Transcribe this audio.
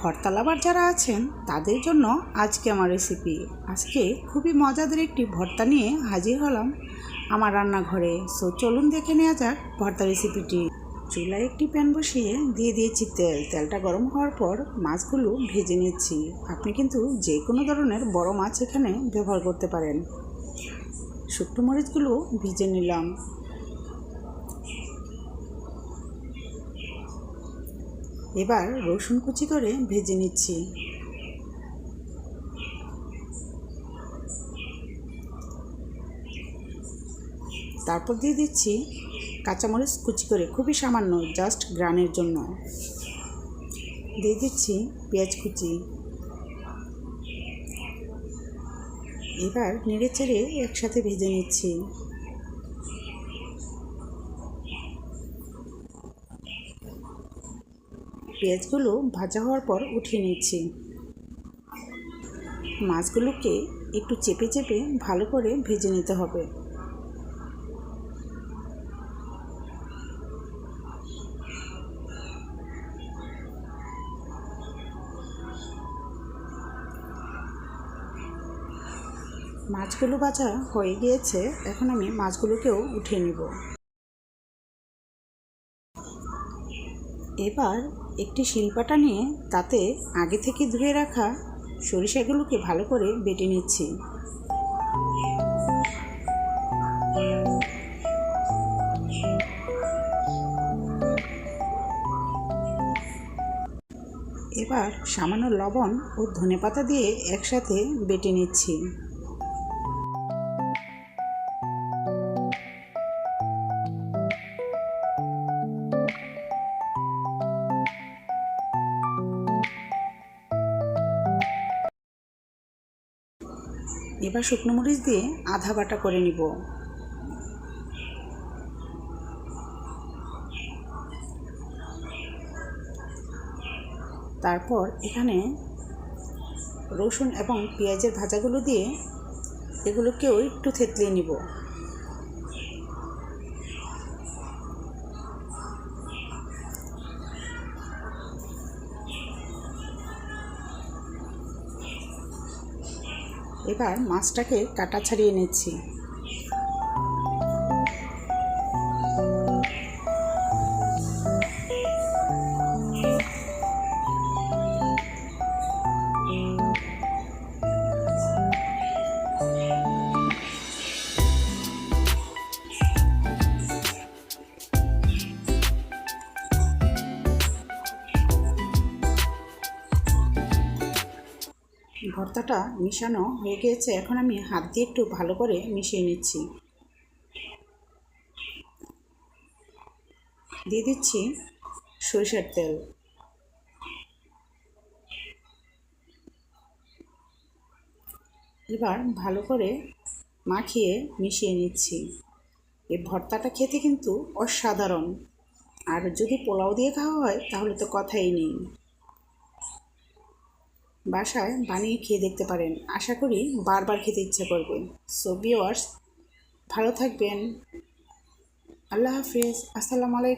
ভর্তা লাভার যারা আছেন, তাদের জন্য আজকে আমার রেসিপি আজকে খুবই মজাদার একটি ভর্তা নিয়ে হাজির হলাম। আমার রান্নাঘরে। সো চলুন দেখে নেওয়া যাক ভর্তা রেসিপিটি চুলায় একটি প্যান বসিয়ে দিয়ে দিয়েছি তেল। তেলটা গরম হওয়ার পর মাছগুলো ভেজে নিচ্ছি। আপনি কিন্তু যে কোনো ধরনের বড় মাছ এখানে ব্যবহার করতে পারেন। শুকনো মরিচগুলো ভেজে নিলাম। এবার রসুন কুচি করে ভেজে নিচ্ছি। তারপর দিয়ে দিচ্ছি কাঁচামরিচ কুচি করে, খুবই সামান্য জাস্ট গ্রানের জন্য। দিয়ে দিচ্ছি পেঁয়াজ কুচি। এবার নেড়ে চেড়ে একসাথে ভেজে নিচ্ছি। পেঁয়াজগুলো ভাজা হওয়ার পর উঠিয়ে নিচ্ছি। মাছগুলোকে একটু চেপে চেপে ভালো করে ভেজে নিতে হবে। মাছগুলো ভাজা হয়ে গিয়েছে, এখন আমি মাছগুলোকেও উঠিয়ে নিব। এবার একটি শিলপাটা নিয়ে তাতে আগে থেকে ধুয়ে রাখা সরিষাগুলোকে ভালো করে বেটে নিচ্ছি। এবার সামান্য লবণ ও ধনেপাতা দিয়ে একসাথে বেটে নিচ্ছি। এবার শুকনো মরিচ দিয়ে আধা বাটা করে নিব। তারপর এখানে রসুন এবং পেঁয়াজের ভাজাগুলো দিয়ে এগুলোকেও একটু থেতলিয়ে নিব। এবার মাছটাকে কাটা ছাড়িয়ে নিচ্ছি। ভর্তাটা মিশানো হয়ে গিয়েছে, এখন আমি হাত দিয়ে একটু ভালো করে মিশিয়ে নিচ্ছি। দিয়ে দিচ্ছি সরিষার তেল। এবার ভালো করে মাখিয়ে মিশিয়ে নিচ্ছি। এই ভর্তাটা খেতে কিন্তু অসাধারণ। আর যদি পোলাও দিয়ে খাওয়া হয়, তাহলে তো কথাই নেই। বাসায় বানিয়ে খেয়ে দেখতে পারেন। আশা করি বারবার খেতে ইচ্ছে করবে সো ভিওয়ার্স ভালো থাকবেন। আল্লাহ হাফিজ। আসসালামু আলাইকুম।